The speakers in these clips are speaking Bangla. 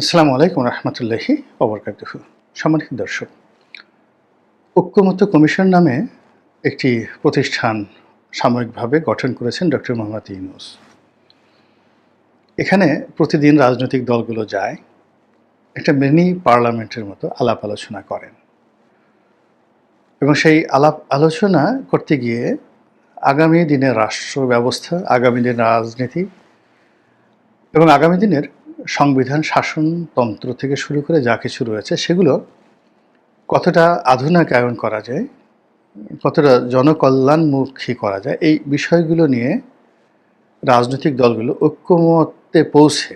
আসসালামু আলাইকুম রহমতুল্লাহি অবরকাতুহ সম্মানিত দর্শক ঐক্যমত্য কমিশন নামে একটি প্রতিষ্ঠান সাময়িকভাবে গঠন করেছেন ডক্টর মোহাম্মদ ইউনুস। এখানে প্রতিদিন রাজনৈতিক দলগুলো যায়, একটা মিনি পার্লামেন্টের মতো আলাপ আলোচনা করেন। এবং সেই আলাপ আলোচনা করতে গিয়ে আগামী দিনের রাষ্ট্র ব্যবস্থা আগামী দিনের রাজনীতি এবং আগামী দিনের সংবিধান শাসনতন্ত্র থেকে শুরু করে যা কিছু রয়েছে, সেগুলো কতটা আধুনিকায়ন করা যায়, কতটা জনকল্যাণমুখী করা যায়, এই বিষয়গুলো নিয়ে রাজনৈতিক দলগুলো ঐক্যমত্যে পৌঁছে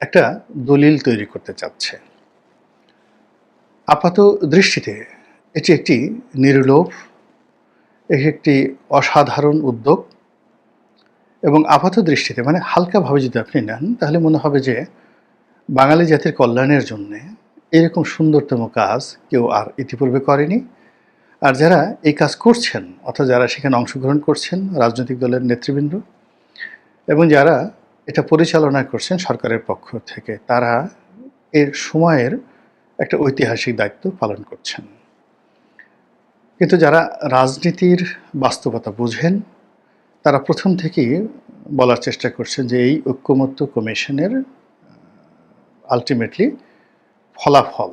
একটা দলিল তৈরি করতে চাচ্ছে। আপাত দৃষ্টিতে এটি একটি নির্লোভ, এটি একটি অসাধারণ উদ্যোগ। এবং আপাত দৃষ্টিতে মানে হালকাভাবে যদি আপনি নেন, তাহলে মনে হবে যে বাঙালি জাতির কল্যাণের জন্যে এরকম সুন্দরতম কাজ কেউ আর ইতিপূর্বে করেনি। আর যারা এই কাজ করছেন, অর্থাৎ যারা সেখানে অংশগ্রহণ করছেন, রাজনৈতিক দলের নেতৃবৃন্দ, এবং যারা এটা পরিচালনা করছেন সরকারের পক্ষ থেকে, তারা এর সময়ের একটা ঐতিহাসিক দায়িত্ব পালন করছেন। কিন্তু যারা রাজনীতির বাস্তবতা বুঝেন তারা প্রথম থেকেই বলার চেষ্টা করছেন যে এই ঐক্যমত্য কমিশনের আলটিমেটলি ফলাফল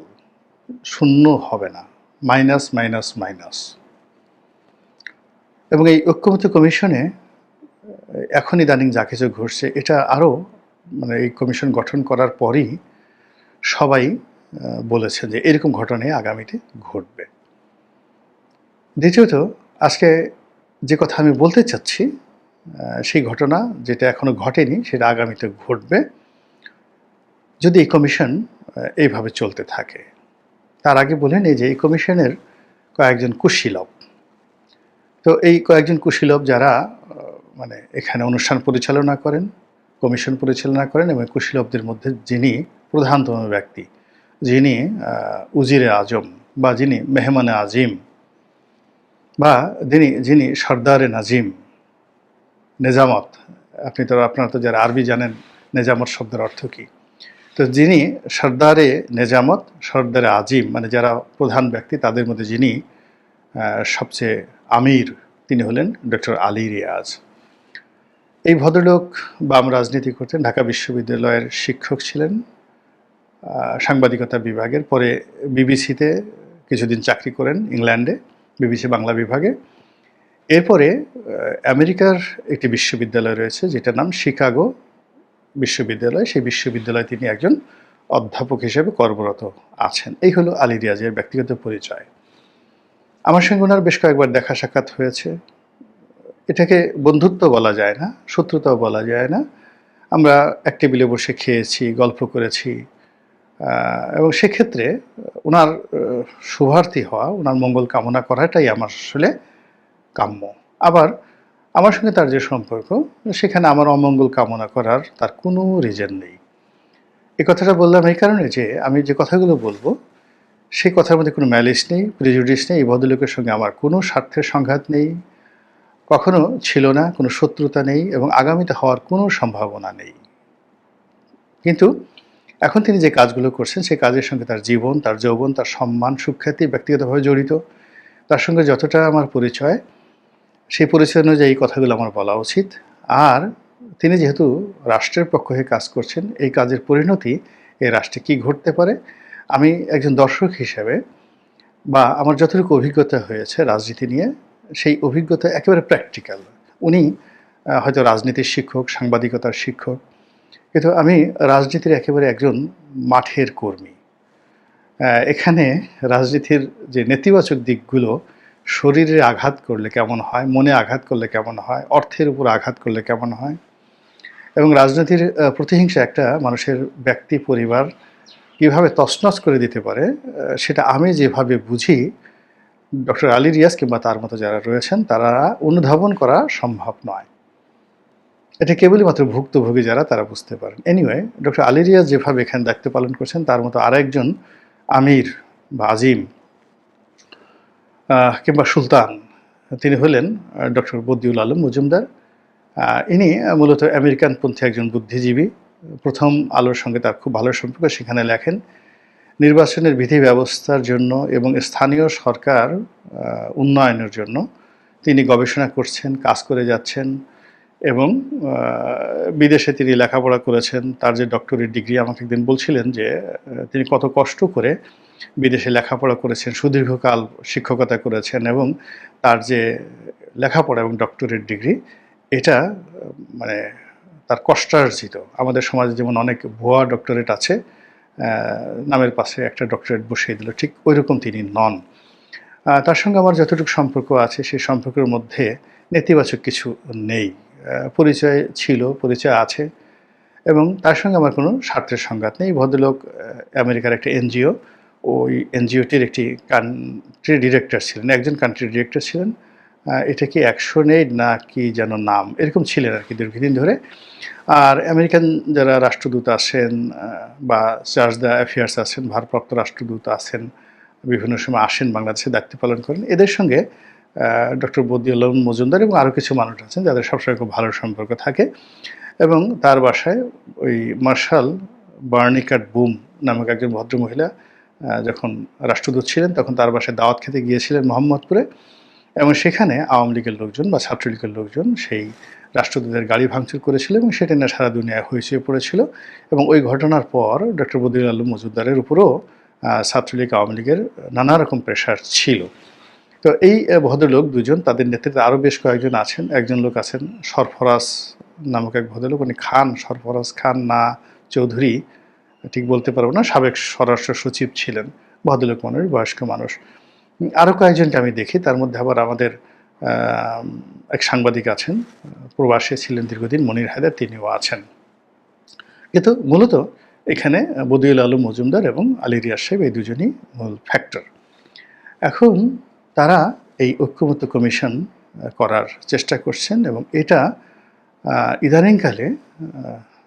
শূন্য হবে না। Minus minus minus. এবং এই ঐক্যমত্য কমিশনে এখন ইদানিং যা কিছু ঘটছে, এটা আরও মানে এই কমিশন গঠন করার পরই সবাই বলেছে যে এরকম ঘটনাই আগামীতে ঘটবে। দ্বিতীয়ত, আজকে যে কথা আমি বলতে চাচ্ছি সেই ঘটনা যেটা এখনও ঘটেনি, সেটা আগামীতে ঘটবে যদি এই কমিশন এইভাবে চলতে থাকে। তার আগে বলেন এই যে এই কমিশনের কয়েকজন কুশীলভ তো এই কয়েকজন কুশীলভ যারা মানে এখানে অনুষ্ঠান পরিচালনা করেন, কমিশন পরিচালনা করেন এবং কুশীলভদের মধ্যে যিনি প্রধানতম ব্যক্তি, যিনি উজিরে আজম বা যিনি মেহমানে আজিম বা যিনি যিনি সর্দারে নাজিম, নেজামত, আপনি তো, আপনারা তো যারা আরবি জানেন, নেজামত শব্দের অর্থ কী? তো যিনি সর্দারে নেজামত, সর্দারে আজিম মানে যারা প্রধান ব্যক্তি, তাদের মধ্যে যিনি সবচেয়ে আমির, তিনি হলেন ডক্টর আলী রিয়াজ। এই ভদ্রলোক বাম রাজনীতি করতেন, ঢাকা বিশ্ববিদ্যালয়ের শিক্ষক ছিলেন সাংবাদিকতা বিভাগের, পরে বিবিসিতে কিছুদিন চাকরি করেন ইংল্যান্ডে। বিবিসি বাংলা বিভাগে। এরপরে আমেরিকার একটি বিশ্ববিদ্যালয় রয়েছে, যেটার নাম শিকাগো বিশ্ববিদ্যালয়। সেই বিশ্ববিদ্যালয়ে তিনি একজন অধ্যাপক হিসেবে কর্মরত আছেন। এই হলো আলী রিয়াজের ব্যক্তিগত পরিচয়। আমার সঙ্গে ওনার বেশ কয়েকবার দেখা সাক্ষাৎ হয়েছে। এটাকে বন্ধুত্ব বলা যায় না, শত্রুতাও বলা যায় না। আমরা এক টেবিলে বসে খেয়েছি, গল্প করেছি এবং সেক্ষেত্রে ওনার শুভার্থী হওয়া ওনার মঙ্গল কামনা করাটাই আমার আসলে কাম্য। আবার আমার সঙ্গে তার যে সম্পর্ক, সেখানে আমার অমঙ্গল কামনা করার তার কোনো রিজন নেই। এই কথাটা বললাম এই কারণে যে, আমি যে কথাগুলো বলব, সেই কথার মধ্যে কোনো ম্যালিস নেই প্রিজুডিস নেই, এই ভদ্রলোকের সঙ্গে আমার কোনো স্বার্থের সংঘাত নেই, কখনো ছিল না, কোনো শত্রুতা নেই, এবং আগামীতে হওয়ার কোনো সম্ভাবনা নেই। কিন্তু এখন তিনি যে কাজগুলো করছেন, সেই কাজের সঙ্গে তার জীবন, তার যৌবন, তার সম্মান, সুখ্যাতি ব্যক্তিগতভাবে জড়িত। তার সঙ্গে যতটা আমার পরিচয়, সেই পরিচয় অনুযায়ী এই কথাগুলো আমার বলা উচিত। আর তিনি যেহেতু রাষ্ট্রের পক্ষ হয়ে কাজ করছেন, এই কাজের পরিণতি এই রাষ্ট্রে কী ঘটতে পারে, আমি একজন দর্শক হিসেবে বা আমার যতটুকু অভিজ্ঞতা হয়েছে রাজনীতি নিয়ে, সেই অভিজ্ঞতা একেবারে প্র্যাকটিক্যাল উনি হয়তো রাজনীতির শিক্ষক, সাংবাদিকতার শিক্ষক কিন্তু আমি রাজনীতির একেবারে একজন মাঠের কর্মী। এখানে রাজনীতির যে নেতিবাচক দিকগুলো, শরীরে আঘাত করলে কেমন হয়, মনে আঘাত করলে কেমন হয়, অর্থের উপর আঘাত করলে কেমন হয় এবং রাজনীতির প্রতিহিংসা একটা মানুষের ব্যক্তি, পরিবার কীভাবে তছনছ করে দিতে পারে সেটা আমি যেভাবে বুঝি, ডক্টর আলী রিয়াজ কিংবা তার মতো যারা রয়েছেন, তারা অনুধাবন করা সম্ভব নয়। এটা কেবলই মাত্র ভুক্তভোগী যারা, তারা বুঝতে পারেন। এনিওয়ে ডক্টর আলী রিয়াজ যেভাবে এখানে দায়িত্ব পালন করছেন, তার মতো আরেকজন আমির বা আজিম কিংবা সুলতান, তিনি হলেন ডক্টর বদিউল আলম মজুমদার। ইনি মূলত আমেরিকানপন্থী একজন বুদ্ধিজীবী। প্রথম আলোর সঙ্গে তার খুব ভালো সম্পর্ক, সেখানে লেখেন, নির্বাচনের বিধি ব্যবস্থার জন্য এবং স্থানীয় সরকার উন্নয়নের জন্য তিনি গবেষণা করছেন, কাজ করে যাচ্ছেন এবং বিদেশে তিনি লেখাপড়া করেছেন। তার যে ডক্টরেট ডিগ্রি আমাকে একদিন বলছিলেন যে তিনি কত কষ্ট করে বিদেশে লেখাপড়া করেছেন, সুদীর্ঘকাল শিক্ষকতা করেছেন এবং তার যে লেখাপড়া এবং ডক্টরেট ডিগ্রি, এটা মানে তার কষ্টার্জিত। আমাদের সমাজে যেমন অনেক ভুয়া ডক্টরেট আছে নামের পাশে একটা ডক্টরেট বসিয়ে দিল, ঠিক ওই রকম তিনি নন। তার সঙ্গে আমার যতটুকু সম্পর্ক আছে, সেই সম্পর্কের মধ্যে নেতিবাচক কিছু নেই। পরিচয় ছিল, পরিচয় আছে এবং তার সঙ্গে আমার কোনো স্বার্থের সংঘাত নেই। ভদ্রলোক আমেরিকার একটা এনজিও, ওই এনজিওটির একটি কান্ট্রি ডিরেক্টর ছিলেন, একজন কান্ট্রি ডিরেক্টর ছিলেন। এটা কি অ্যাকশন এইড না কি যেন নাম, এরকম ছিলেন আর কি দীর্ঘদিন ধরে। আর আমেরিকান যারা রাষ্ট্রদূত আছেন বা চার্জ দ্য অ্যাফেয়ার্স আছেন, ভারপ্রাপ্ত রাষ্ট্রদূত আছেন, বিভিন্ন সময় আসেন, বাংলাদেশে দায়িত্ব পালন করেন, এদের সঙ্গে ডক্টর বদিউল্লাহ মজুমদার এবং আরও কিছু মানুষ আছেন যাদের সবসময় খুব ভালো সম্পর্ক থাকে এবং তার বাসায় ওই মার্শাল বার্নিকাট বুম নামক একজন ভদ্রমহিলা যখন রাষ্ট্রদূত ছিলেন তখন তার বাসায় দাওয়াত খেতে গিয়েছিলেন মোহাম্মদপুরে এবং সেখানে আওয়ামী লীগের লোকজন বা ছাত্রলীগের লোকজন সেই রাষ্ট্রদূতের গাড়ি ভাঙচুর করেছিল এবং সেটা নিয়ে সারা দুনিয়ায় হয়েছে পড়েছিল এবং ওই ঘটনার পর ডক্টর বদিউল আলম মজুমদারের উপরও ছাত্রলীগ, আওয়ামী লীগের নানা রকম প্রেশার ছিল। তো এই ভদ্রলোক দুজন, তাদের নেতৃত্বে আরও বেশ কয়েকজন আছেন। একজন লোক আছেন সরফরাজ নামক এক ভদ্রলোক। উনি খান, সরফরাজ খান না চৌধুরী, ঠিক বলতে পারব না, সাবেক স্বরাষ্ট্র সচিব ছিলেন, ভদ্রলোক মানুষ, বয়স্ক মানুষ। আরও কয়েকজনকে আমি দেখি, তার মধ্যে আবার আমাদের এক সাংবাদিক আছেন, প্রবাসে ছিলেন দীর্ঘদিন, মনির হায়দার, তিনিও আছেন। কিন্তু মূলত এখানে বদিউল আলম মজুমদার এবং আলী রিয়াজ সাহেব, এই দুজনই মূল ফ্যাক্টর এখন তারা এই ঐক্যমত্য কমিশন করার চেষ্টা করছেন এবং এটা ইদানিংকালে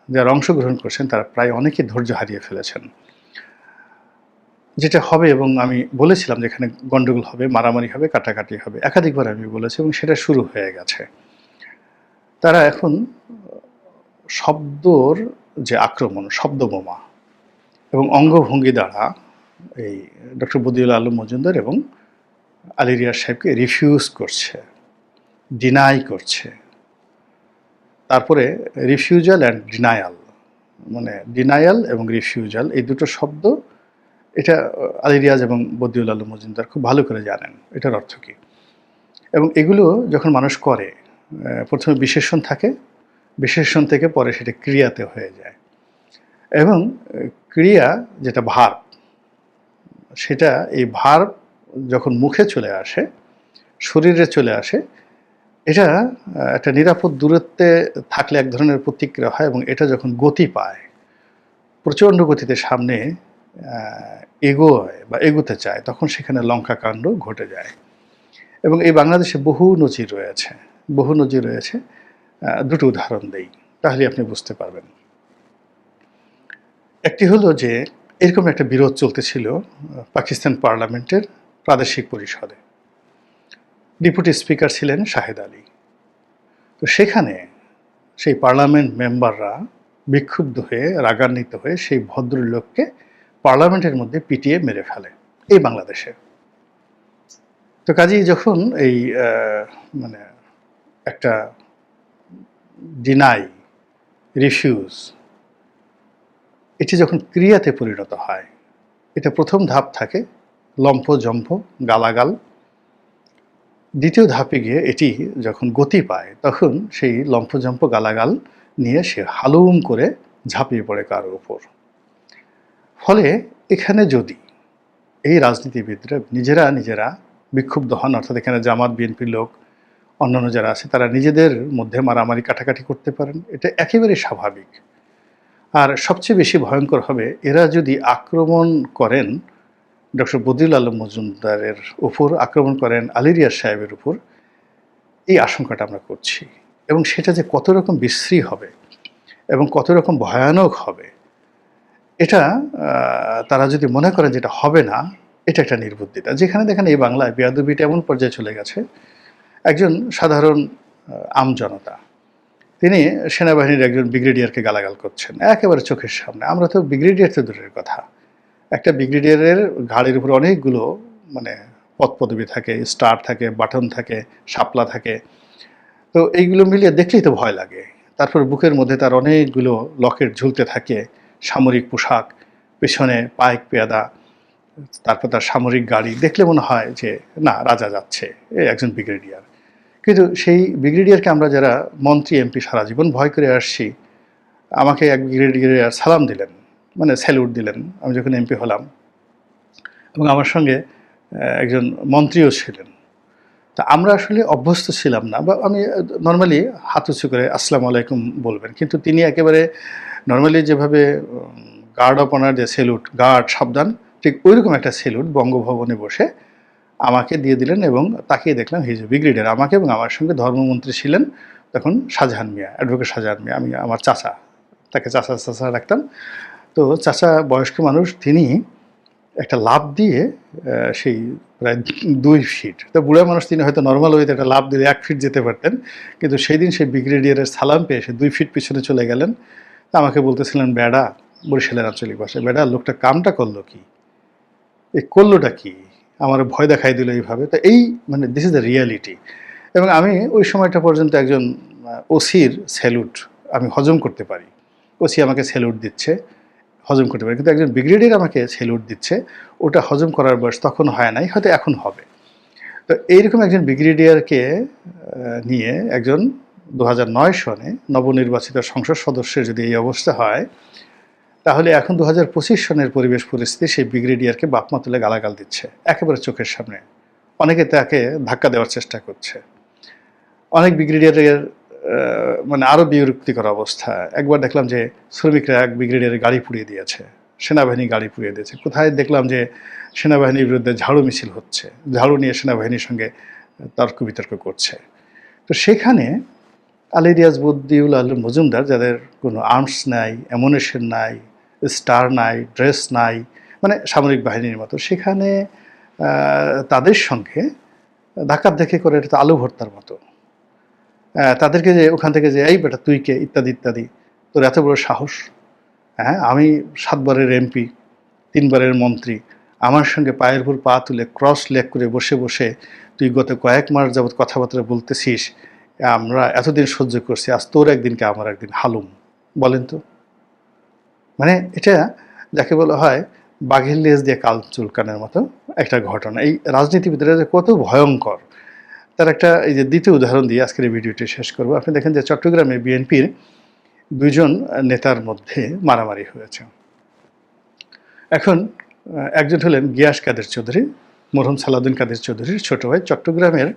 যারা অংশগ্রহণ করছেন তারা প্রায় অনেকে ধৈর্য হারিয়ে ফেলেছেন। যেটা হবে এবং আমি বলেছিলাম যে এখানে গন্ডগোল হবে, মারামারি হবে, কাটাকাটি হবে, একাধিকবার আমি বলেছি এবং সেটা শুরু হয়ে গেছে। তারা এখন, শব্দর যে আক্রমণ শব্দ বোমা এবং অঙ্গভঙ্গি দ্বারা এই ডক্টর বদিউল আলম মজুমদার এবং আলী রিয়াজ সাহেবকে রিফিউজ করছে ডিনাই করছে। তারপরে রিফিউজাল অ্যান্ড ডিনায়াল মানে ডিনায়াল এবং রিফিউজাল এই দুটো শব্দ এটা আলী রিয়াজ এবং বদিউল আলম মজুমদার খুব ভালো করে জানেন, এটার অর্থ কী? এবং এগুলো যখন মানুষ করে প্রথমে বিশেষণ থাকে, বিশেষণ থেকে পরে সেটা ক্রিয়াতে হয়ে যায়। এবং ক্রিয়া যেটা ভার সেটা এই ভার যখন মুখে চলে আসে, শরীরে চলে আসে, এটা একটা নিরাপদ দূরত্বে থাকলে এক ধরনের প্রতিক্রিয়া হয় এবং এটা যখন গতি পায়, প্রচণ্ড গতিতে সামনে এগোয় বা এগোতে চায়, তখন সেখানে লঙ্কা কাণ্ড ঘটে যায়। এবং এই বাংলাদেশে বহু নজির রয়েছে, বহু নজির রয়েছে দুটো উদাহরণ দেই, তাহলে আপনি বুঝতে পারবেন। একটি হলো যে, এরকম একটা বিরোধ চলতেছিল পাকিস্তান পার্লামেন্টের প্রাদেশিক পরিষদে। ডেপুটি স্পিকার ছিলেন শাহেদ আলী। তো সেখানে সেই পার্লামেন্ট মেম্বাররা বিক্ষুব্ধ হয়ে, রাগান্বিত হয়ে সেই ভদ্রলোককে পার্লামেন্টের মধ্যে পিটিয়ে মেরে ফেলে এই বাংলাদেশে। তো কাজেই যখন এই মানে একটা ডিনাই রিফিউজ এটি যখন ক্রিয়াতে পরিণত হয়, এটা প্রথম ধাপ থাকে লম্ফ, জম্ফ, গালাগাল। দ্বিতীয় ধাপে গিয়ে এটি যখন গতি পায়, তখন সেই লম্ফজম্প গালাগাল নিয়ে সে হালুম করে ঝাঁপিয়ে পড়ে কারোর উপর। ফলে এখানে যদি এই রাজনীতিবিদরা নিজেরা নিজেরা বিক্ষুব্ধ হন, অর্থাৎ এখানে জামাত বিএনপির লোক, অন্যান্য যারা আছে, তারা নিজেদের মধ্যে মারামারি কাটাকাটি করতে পারেন, এটা একেবারে স্বাভাবিক। আর সবচেয়ে বেশি ভয়ঙ্কর হবে, এরা যদি আক্রমণ করেন ডক্টর বদিউল আলম মজুমদারের উপর আক্রমণ করেন আলিরিয়া সাহেবের উপর এই আশঙ্কাটা আমরা করছি। এবং সেটা যে কত রকম বিশ্রী হবে এবং কত রকম ভয়ানক হবে এটা তারা যদি মনে করেন যেটা হবে না এটা একটা নির্বুদ্ধিতা। যেখানে দেখেন এই বাংলায় বেয়াদবিটা এমন পর্যায়ে চলে গেছে একজন সাধারণ আহ, আম জনতা তিনি সেনাবাহিনীর একজন ব্রিগেডিয়ারকে গালাগাল করছেন একেবারে চোখের সামনে। আমরা তো ব্রিগেডিয়ার তো দূরের কথা। একটা ব্রিগেডিয়ারের ঘাড়ের উপর অনেকগুলো মানে পদ পদবি থাকে, স্টার থাকে, বাটন থাকে, শাপলা থাকে। তো এইগুলো মিলিয়ে দেখলেই তো ভয় লাগে। তারপর বুকের মধ্যে তার অনেকগুলো লকেট ঝুলতে থাকে, সামরিক পোশাক, পেছনে পাইক পেয়াদা, তারপর তার সামরিক গাড়ি। দেখলে মনে হয় যে, না, রাজা যাচ্ছে, এ একজন ব্রিগেডিয়ার। কিন্তু সেই ব্রিগেডিয়ারকে আমরা যারা মন্ত্রী, এমপি সারা জীবন ভয় করে আসছি, আমাকে এক ব্রিগেডিয়ার সালাম দিলেন। মানে স্যালুট দিলেন। আমি যখন এমপি হলাম এবং আমার সঙ্গে একজন মন্ত্রীও ছিলেন। তা আমরা আসলে অভ্যস্ত ছিলাম না বা আমি নর্মালি হাত উঁচু করে আসসালামু আলাইকুম বলবেন। কিন্তু তিনি একেবারে নর্মালি যেভাবে গার্ড অফ অনার যে সেলুট গার্ড সাবধান, ঠিক ওইরকম একটা সেলুট বঙ্গভবনে বসে আমাকে দিয়ে দিলেন এবং তাকিয়ে দেখলাম হিজ ব্রিগেডিয়ার আমাকে এবং আমার সঙ্গে ধর্মমন্ত্রী ছিলেন তখন শাহজাহান মিয়া অ্যাডভোকেট শাহজাহান মিয়া। আমি আমার চাচা, তাকে চাচা চাচা রাখতাম। তো চাচা বয়স্ক মানুষ, তিনি একটা লাভ দিয়ে সেই প্রায় দুই ফিট তো বুড়া মানুষ তিনি হয়তো নর্মাল ওয়েতে একটা লাভ দিলে এক ফিট যেতে পারতেন, কিন্তু সেই দিন সেই ব্রিগেডিয়ারের সালাম পেয়ে সে দুই ফিট পিছনে চলে গেলেন। আমাকে বলতেছিলেন, বেড়া, বরিশালের আঞ্চলিক ভাষায়, বেড়া, লোকটা কামটা করল কি? এই করলোটা কি? আমার ভয় দেখাই দিল এইভাবে। তো এই মানে দিস ইজ দ্য রিয়ালিটি এবং আমি ওই সময়টা পর্যন্ত একজন ওসির স্যালুট আমি হজম করতে পারি। ওসি আমাকে স্যালুট দিচ্ছে। হজম করতে পারি। কিন্তু একজন ব্রিগেডিয়ার আমাকে সেলুট দিচ্ছে, ওটা হজম করার বয়স তখন হয় নাই, হয়তো এখন হবে। তো এইরকম একজন ব্রিগেডিয়ারকে নিয়ে একজন দু সনে নবনির্বাচিত সংসদ সদস্যের যদি এই অবস্থা হয়, তাহলে এখন দু হাজার পঁচিশ সনের পরিবেশ পরিস্থিতি সেই ব্রিগেডিয়ারকে বাপমা তুলে গালাগাল দিচ্ছে, একেবারে চোখের সামনে। অনেকে তাকে ধাক্কা দেওয়ার চেষ্টা করছে। অনেক ব্রিগেডিয়ারের মানে আরও বিরক্তিকর অবস্থা। একবার দেখলাম যে শ্রমিকরা এক ব্রিগেডিয়ারের গাড়ি পুড়িয়ে দিয়েছে, সেনাবাহিনী গাড়ি পুড়িয়ে দিয়েছে। কোথায় দেখলাম যে সেনাবাহিনীর বিরুদ্ধে ঝাড়ু মিছিল হচ্ছে, ঝাড়ু নিয়ে সেনাবাহিনীর সঙ্গে তর্ক বিতর্ক করছে। তো সেখানে আলিরিয়াজ বদ্দিউল আলম মজুমদার, যাদের কোনো আর্মস নাই, অ্যামুনেশন নাই, স্টার নাই, ড্রেস নাই মানে সামরিক বাহিনীর মতো, সেখানে তাদের সঙ্গে ধাক্কার দেখে করে এটা তো আলু ভর্তার মতো। তাদেরকে যে ওখান থেকে যে, এই বেটা, তুই কে? ইত্যাদি ইত্যাদি। তোর এত বড় সাহস। হ্যাঁ আমি সাতবারের এমপি, তিনবারের মন্ত্রী। আমার সঙ্গে পায়ের উপর পা তুলে ক্রস লেগ করে বসে বসে তুই গত কয়েক মাস যাবৎ কথাবার্তা বলতেছিস। আমরা এতদিন সহ্য করছি, আজ তোর একদিনকে আমার একদিন হালুম। বলেন তো। মানে এটা যাকে বলা হয় বাঘের লেজ দিয়ে কাল চুলকানের মতো একটা ঘটনা। এই রাজনীতিবিদরা যে কত ভয়ঙ্কর। তার একটা এই যে দ্বিতীয় উদাহরণ দিয়ে আজকের এই ভিডিওটি শেষ করব। আপনি দেখেন যে চট্টগ্রামে বিএনপির দুজন নেতার মধ্যে মারামারি হয়েছে। এখন একজন হলেন গিয়াস কাদের চৌধুরী, মরহম সালাউদ্দিন কাদের চৌধুরীর ছোট ভাই। চট্টগ্রামের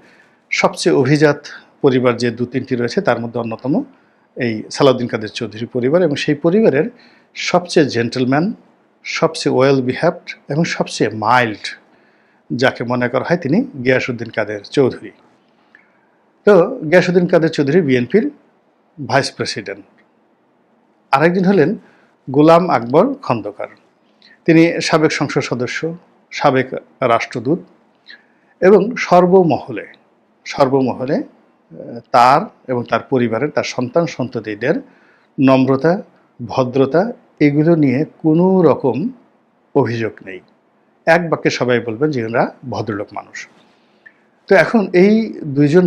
সবচেয়ে অভিজাত পরিবার যে দু তিনটি রয়েছে, তার মধ্যে অন্যতম এই সালাউদ্দিন কাদের চৌধুরী পরিবার এবং সেই পরিবারের সবচেয়ে জেন্টলম্যান সবচেয়ে ওয়েল বিহেভড এবং সবচেয়ে মাইল্ড যাকে মনে করা হয় তিনি গিয়াসউদ্দিন কাদের চৌধুরী। তো গ্যাসুদ্দিন কাদের চৌধুরী বিএনপির ভাইস প্রেসিডেন্ট। আরেকজন হলেন গোলাম আকবর খন্দকার। তিনি সাবেক সংসদ সদস্য, সাবেক রাষ্ট্রদূত এবং সর্বমহলে সর্বমহলে তার এবং তার পরিবারের, তার সন্তান সন্ততিদের নম্রতা, ভদ্রতা, এগুলো নিয়ে কোনো রকম অভিযোগ নেই। এক বাক্যে সবাই বলবেন যে ভদ্রলোক মানুষ। তো এখন এই দুইজন